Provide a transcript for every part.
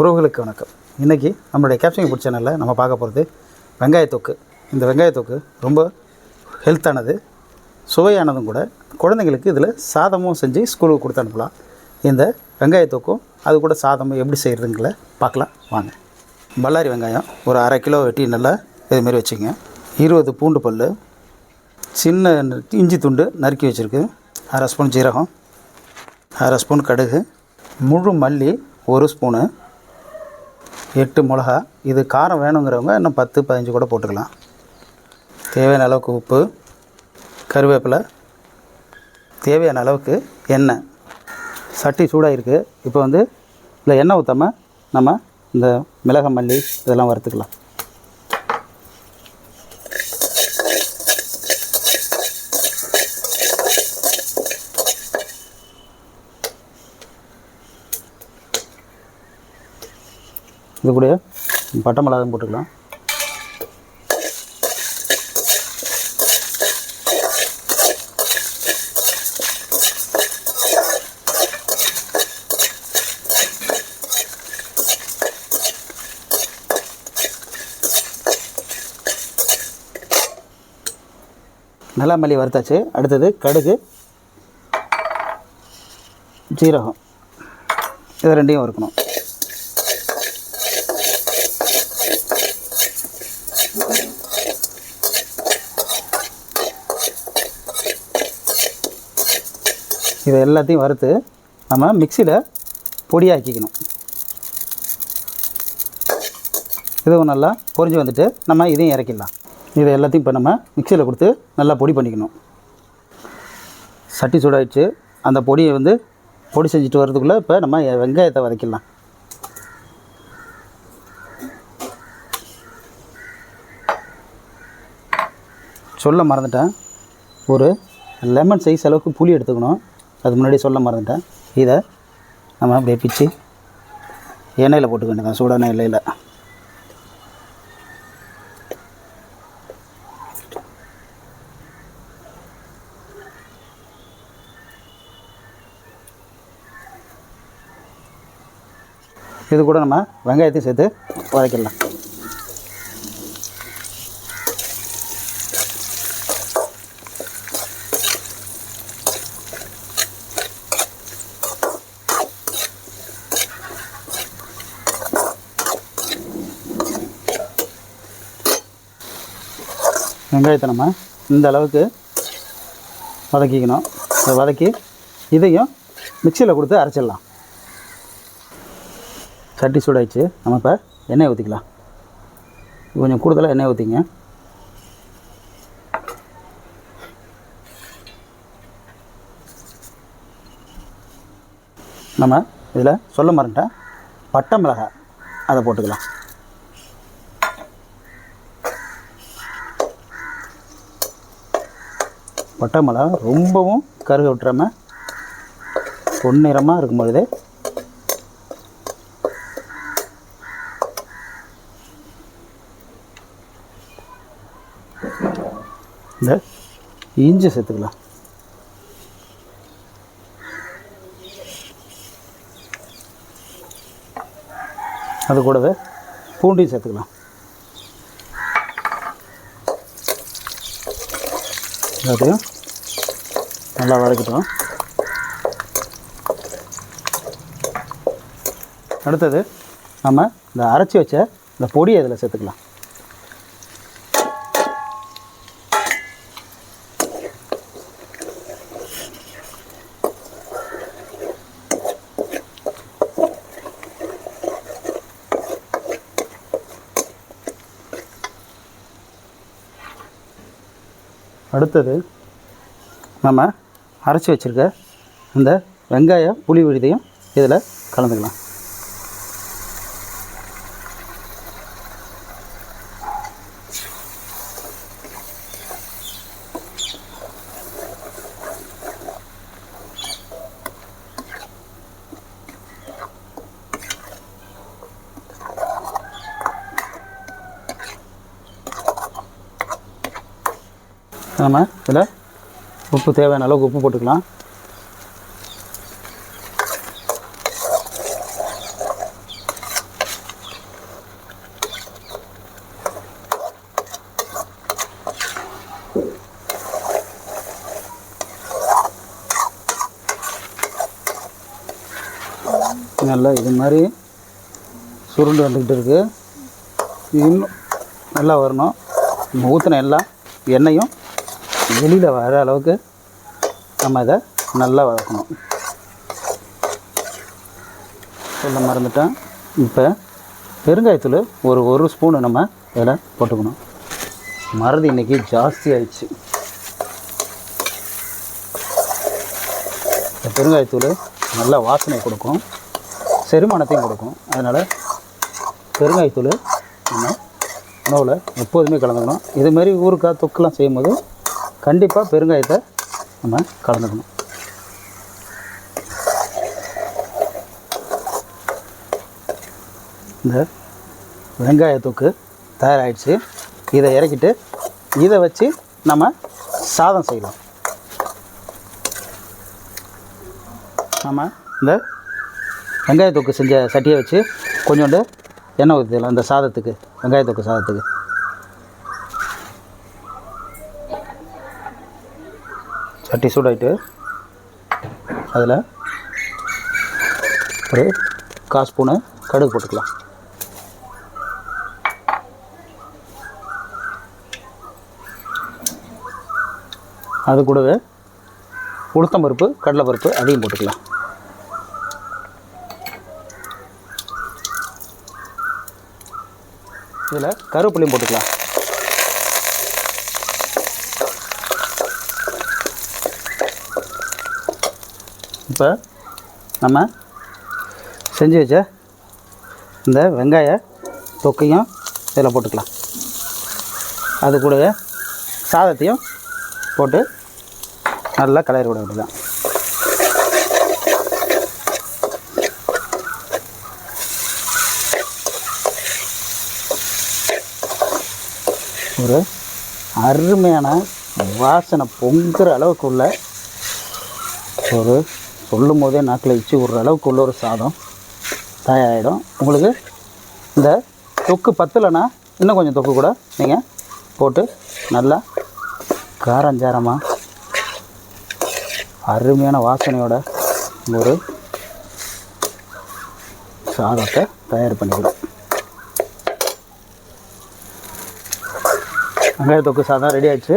உறவுகளுக்கு வணக்கம். இன்றைக்கி நம்மளுடைய கேப்சிங் ஃபுட் சேனலில் நம்ம பார்க்க போகிறது வெங்காய தொக்கு. இந்த வெங்காய தொக்கு ரொம்ப ஹெல்த்தானது சுவையானதும் கூட குழந்தைங்களுக்கு இதில் சாதமும் செஞ்சு ஸ்கூலுக்கு கொடுத்து அனுப்பலாம். இந்த வெங்காய தொக்கும் அது கூட சாதமும் எப்படி செய்கிறதுங்கள பார்க்கலாம். வாங்க. பல்லாரி வெங்காயம் ஒரு அரை கிலோ வெட்டி நல்லா இதுமாரி வச்சுங்க. இருபது பூண்டு பல் சின்ன இஞ்சி துண்டு நறுக்கி வச்சுருக்கு. அரை ஸ்பூன் ஜீரகம் அரை ஸ்பூன் கடுகு முழு மல்லி ஒரு ஸ்பூனு எட்டு மிளகா. இது காரம் வேணுங்கிறவங்க இன்னும் பத்து பதினஞ்சு கூட போட்டுக்கலாம். தேவையான அளவுக்கு உப்பு கருவேப்பிலை தேவையான அளவுக்கு எண்ணெய். சட்டி சூடாக இருக்குது இப்போ வந்து இல்லை எண்ணெய் ஊற்றாம நம்ம இந்த மிளகாய் மல்லி இதெல்லாம் வறுத்துக்கலாம் இது கூட பட்டை மிளகாயும் போட்டுக்கலாம். நல்லா மல்லி வறுத்தாச்சு. அடுத்தது கடுகு ஜீரகம் இது ரெண்டையும் வறுக்கணும். இதை எல்லாத்தையும் வறுத்து நம்ம மிக்சியில் பொடியாக்கிக்கணும். இதுவும் நல்லா பொரிஞ்சு வந்துட்டு நம்ம இதையும் இறக்கிடலாம். இதை எல்லாத்தையும் இப்போ நம்ம மிக்சியில் கொடுத்து நல்லா பொடி பண்ணிக்கணும். சட்டி சூடாயிடுச்சு. அந்த பொடியை வந்து பொடி செஞ்சுட்டு வரதுக்குள்ளே இப்போ நம்ம வெங்காயத்தை வதக்கிடலாம். சொல்ல மறந்துட்டேன். ஒரு லெமன் சைஸ் அளவுக்கு புளி எடுத்துக்கணும். அது முன்னாடி சொல்ல மறந்துட்டேன். இதை நம்ம அப்படியே பிச்சு எண்ணெயில் போட்டுக்க வேண்டியதான் சூடான எண்ணெயில். இது கூட நம்ம வெங்காயத்தையும் சேர்த்து வதக்கிடலாம். வெங்காயத்தை நம்ம இந்த அளவுக்கு வதக்கிக்கணும். அதை வதக்கி இதையும் மிக்சியில் கொடுத்து அரைச்சிடலாம். சட்டி சூடாயிடுச்சு. நம்ம இப்போ எண்ணெய் ஊற்றிக்கலாம் கொஞ்சம் கூடுதலாக எண்ணெய் ஊற்றிங்க நம்ம இதில் சொல்ல மறந்துட்டேன். பட்டை மிளகாய் அதை போட்டுக்கலாம். பட்டை மிளகா ரொம்பவும் கருக விட்டுறாம பொன்னிறமாக இருக்கும் பொழுது இந்த இஞ்சி சேர்த்துக்கலாம். அது கூடவே பூண்டையும் சேர்த்துக்கலாம். எல்லாத்தையும் நல்லா வதக்கிட்டோம். அடுத்தது நம்ம இந்த அரைச்சி வச்ச இந்த பொடியை இதில் சேர்த்துக்கலாம். அடுத்தது நம்ம அரைச்சி வச்சுருக்க அந்த வெங்காய புளி விழுதையும் இதில் கலந்துக்கலாம். நம்ம இதில் உப்பு தேவையான அளவுக்கு உப்பு போட்டுக்கலாம். நல்லா இது மாதிரி சுருண்டு வந்துக்கிட்டு இருக்குது இன்னும் நல்லா வரணும். நம்ம ஊற்றின எல்லாம் எண்ணெயும் வெளியில் வர அளவுக்கு நம்ம இதை நல்லா வளர்க்கணும். சொல்ல மறந்துட்டேன். இப்போ பெருங்காயத்தூள் ஒரு ஒரு ஸ்பூனு நம்ம இதில் போட்டுக்கணும். மறதி இன்றைக்கி ஜாஸ்தி ஆயிடுச்சு. இந்த பெருங்காயத்தூள் நல்ல வாசனை கொடுக்கும். செரிமானத்தையும் கொடுக்கும். அதனால் பெருங்காயத்தூள் நம்ம உணவில் எப்போதுமே கலந்துக்கணும். இதுமாரி ஊறுக்காய் தொக்கெலாம் செய்யும்போது கண்டிப்பாக பெருங்காயத்தை நம்ம கலந்துக்கணும். இந்த வெங்காய தொக்கு தயாராகிடுச்சு இதை இறக்கிட்டு இதை வச்சு நம்ம சாதம் செய்யலாம். நம்ம இந்த வெங்காயத்தொக்கு செஞ்ச சட்டியை வச்சு கொஞ்சோண்டு எண்ணெய் ஊற்றிடலாம் இந்த சாதத்துக்கு வெங்காய தொக்கு சாதத்துக்கு. சட்டி சூடாயிட்டு அதில் ஒரு கால் ஸ்பூனு கடுகு போட்டுக்கலாம். அது கூடவே உளுத்தம் பருப்பு கடலைப்பருப்பு அதையும் போட்டுக்கலாம். இதில் கருவேப்பிலையும் போட்டுக்கலாம். இப்போ நம்ம செஞ்சு வச்ச இந்த வெங்காய தொக்கையும் இதில் போட்டுக்கலாம். அது கூடவே சாதத்தையும் போட்டு நல்லா கலரி விட வேண்டியதான் ஒரு அருமையான வாசனை பொங்குற அளவுக்கு உள்ள ஒரு சொல்லும் போதே நாக்கில் இச்சு விட்ற அளவுக்கு உள்ள ஒரு சாதம் தயாராகிடும் உங்களுக்கு இந்த தொக்கு பத்தலைன்னா இன்னும் கொஞ்சம் தொக்கு கூட நீங்கள் போட்டு நல்லா காரஞ்சாரமாக அருமையான வாசனையோட ஒரு சாதத்தை தயார் பண்ணிக்கலாம் வெங்காய தொக்கு சாதம் ரெடி ஆயிடுச்சு.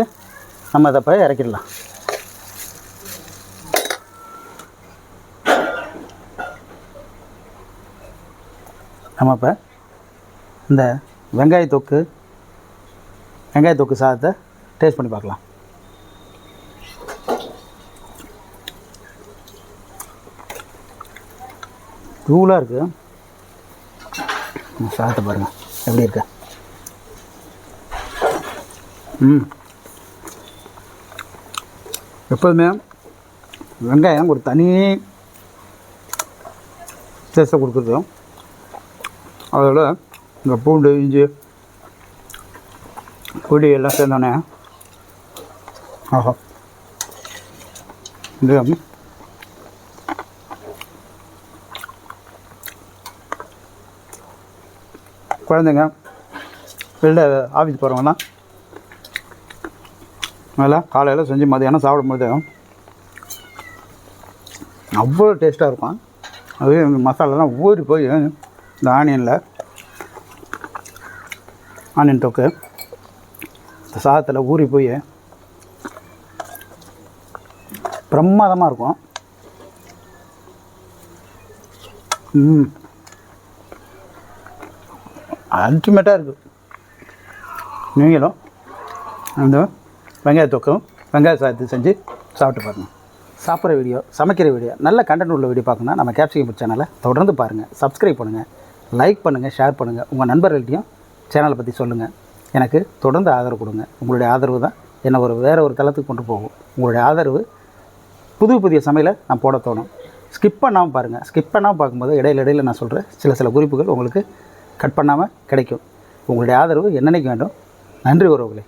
நம்ம இதை போய் இறக்கிடலாம். நம்ம இப்போ இந்த வெங்காய தொக்கு வெங்காய தொக்கு சாதத்தை டேஸ்ட் பண்ணி பார்க்கலாம். தூளாக இருக்குது சாதத்தை பாருங்கள் எப்படி இருக்கு? ம். எப்போதுமே வெங்காயம் ஒரு தனி டேஸ்ட்டை கொடுக்குறது. அதோட இந்த பூண்டு இஞ்சி பொடி எல்லாம் சேர்ந்தோடனே ஆஹா. இது குழந்தைங்க வெளில ஆஃபீஸ் போகிறவங்கலாம் நல்லா காலையில் செஞ்சு மதியானம் சாப்பிடும்போது அவ்வளோ டேஸ்ட்டாக இருக்கும். அதுவே மசாலாலாம் ஊறி போய் இந்த ஆனியனில் ஆனியன் தொக்கு இந்த சாதத்தில் ஊறி போய் பிரமாதமாக இருக்கும். ம். அல்டிமேட்டாக இருக்குது நீங்களும் அந்த வெங்காய தொக்கம் வெங்காய சாதத்தை செஞ்சு சாப்பிட்டு பாருங்கள் சாப்பிட்ற வீடியோ சமைக்கிற வீடியோ நல்ல கண்டென்ட் உள்ள வீடியோ பார்க்கணுன்னா நம்ம கேப்சிகம் சேனலை தொடர்ந்து பாருங்கள் சப்ஸ்கிரைப் பண்ணுங்கள் லைக் பண்ணுங்கள் ஷேர் பண்ணுங்கள் உங்கள் நண்பர்கள்ட்டையும் சேனலை பற்றி சொல்லுங்கள் எனக்கு தொடர்ந்து ஆதரவு கொடுங்க. உங்களுடைய ஆதரவு தான் என்னை ஒரு வேறு ஒரு தளத்துக்கு கொண்டு போகும். உங்களுடைய ஆதரவு புது புதிய சமையலை நான் போட தோணும். ஸ்கிப் பண்ணாமல் பாருங்கள் ஸ்கிப் பண்ணாமல் பார்க்கும்போது இடையில இடையில் நான் சொல்கிற சில சில குறிப்புகள் உங்களுக்கு கட் பண்ணாமல் கிடைக்கும். உங்களுடைய ஆதரவு என்னென்னைக்கு வேண்டும்? நன்றி உறவுகளே.